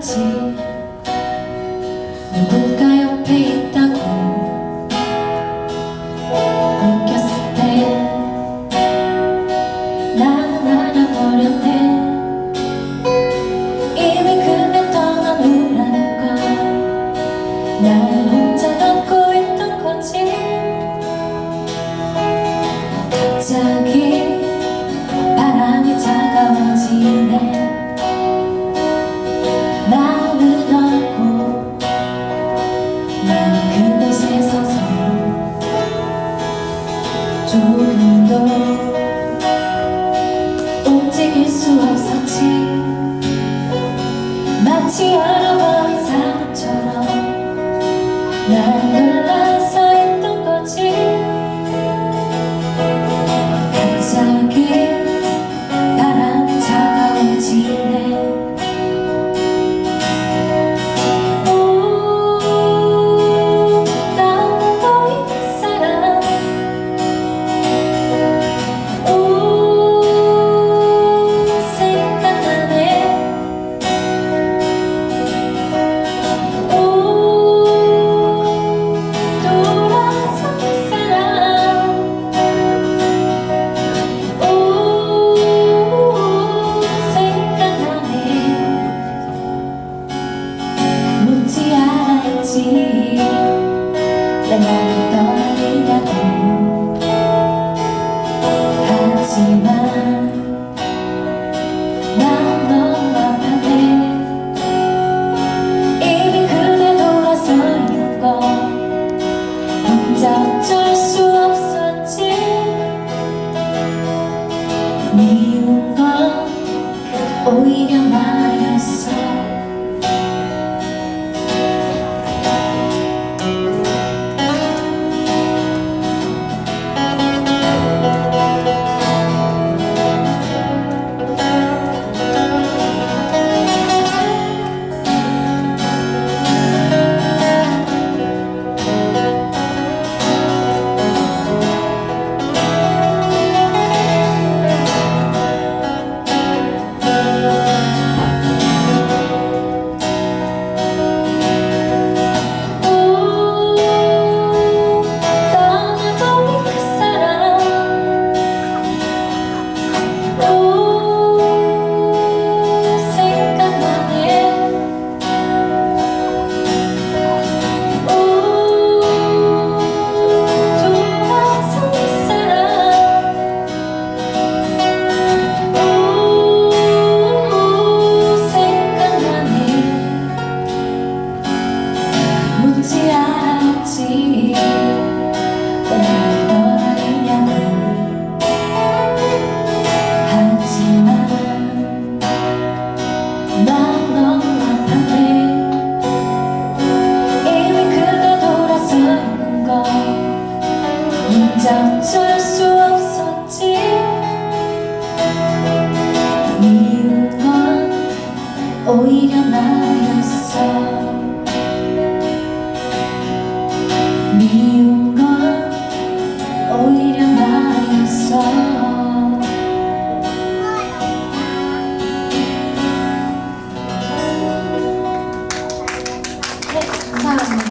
지. 누군가 옆에 있다고 느꼈을 때 나는 알아버렸네. 이미 그대 떠난 후라는 걸 나는 혼자 갖고 있던 거지. 갑자기 조금도 움직일 수 없었지. 마치 얼어버린 사람처럼 난 놀라 왜 나를 떠나느냐고 하지만 난 너무 아팠네 이미 그대 돌아서 있는 거 혼자 어쩔 수 없었지. 미운 건 오히려 나 잠잘 수 없었지. 미운 건 오히려 나였어. 미운